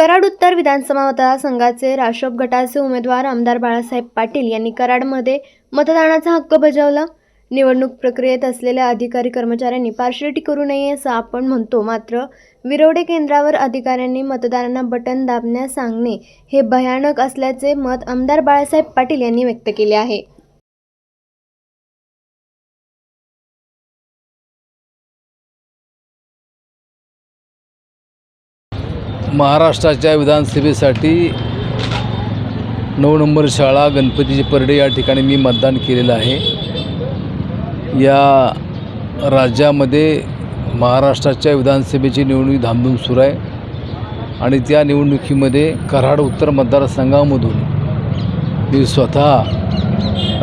कराड उत्तर विधानसभा मतदारसंघाचे राशोप गटाचे उमेदवार आमदार बाळासाहेब पाटील यांनी कराडमध्ये मतदानाचा हक्क बजावला. निवडणूक प्रक्रियेत असलेल्या अधिकारी कर्मचाऱ्यांनी पार्शलिटी करू नये असं आपण म्हणतो. मात्र विरोडे केंद्रावर अधिकाऱ्यांनी मतदारांना बटन दाबण्यास सांगणे हे भयानक असल्याचे मत आमदार बाळासाहेब पाटील यांनी व्यक्त केले आहे. महाराष्ट्राच्या विधानसभेसाठी नऊ नंबर शाळा गणपतीची परडे या ठिकाणी मी मतदान केलेलं आहे. या राज्यामध्ये महाराष्ट्राच्या विधानसभेची निवडणूक धामधूम सुरू आहे आणि त्या निवडणुकीमध्ये कराड उत्तर मतदारसंघामधून मी स्वतः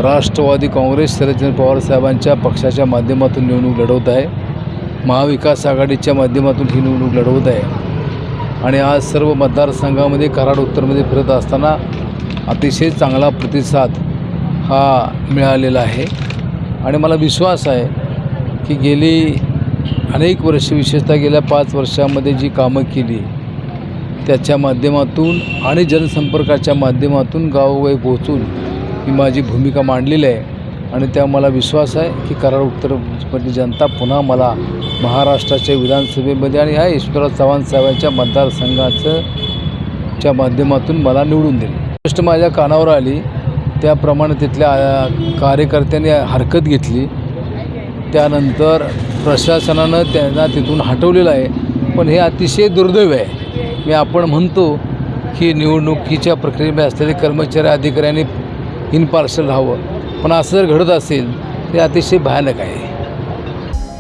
राष्ट्रवादी काँग्रेस शरदचंद्र पवार साहेबांच्या पक्षाच्या माध्यमातून निवडणूक लढवत आहे. महाविकास आघाडीच्या माध्यमातून ही निवडणूक लढवत आहे. आणि आज सर्व मतदारसंघामध्ये कराड उत्तरमध्ये फिरत असताना अतिशय चांगला प्रतिसाद हा मिळालेला आहे. आणि मला विश्वास आहे की गेली अनेक वर्ष विशेषतः गेल्या पाच वर्षामध्ये जी कामं केली त्याच्या माध्यमातून आणि जनसंपर्काच्या माध्यमातून गावोगावी पोहोचून ही माझी भूमिका मांडलेली आहे. आणि त्या मला विश्वास आहे की कराड उत्तरमधली जनता पुन्हा मला महाराष्ट्राच्या विधानसभेमध्ये आणि ह्या ईश्वरराव चव्हाण साहेबांच्या मतदारसंघाचं च्या माध्यमातून मला निवडून दिली. गोष्ट माझ्या कानावर आली. त्याप्रमाणे तिथल्या कार्यकर्त्यांनी हरकत घेतली. त्यानंतर प्रशासनानं त्यांना तिथून हटवलेलं आहे. पण हे अतिशय दुर्दैव आहे. मी आपण म्हणतो की निवडणुकीच्या प्रक्रियेमध्ये असलेले कर्मचारी अधिकाऱ्यांनी इनपार्शल राहावं. पण असं जर घडत असेल ते अतिशय भयानक आहे.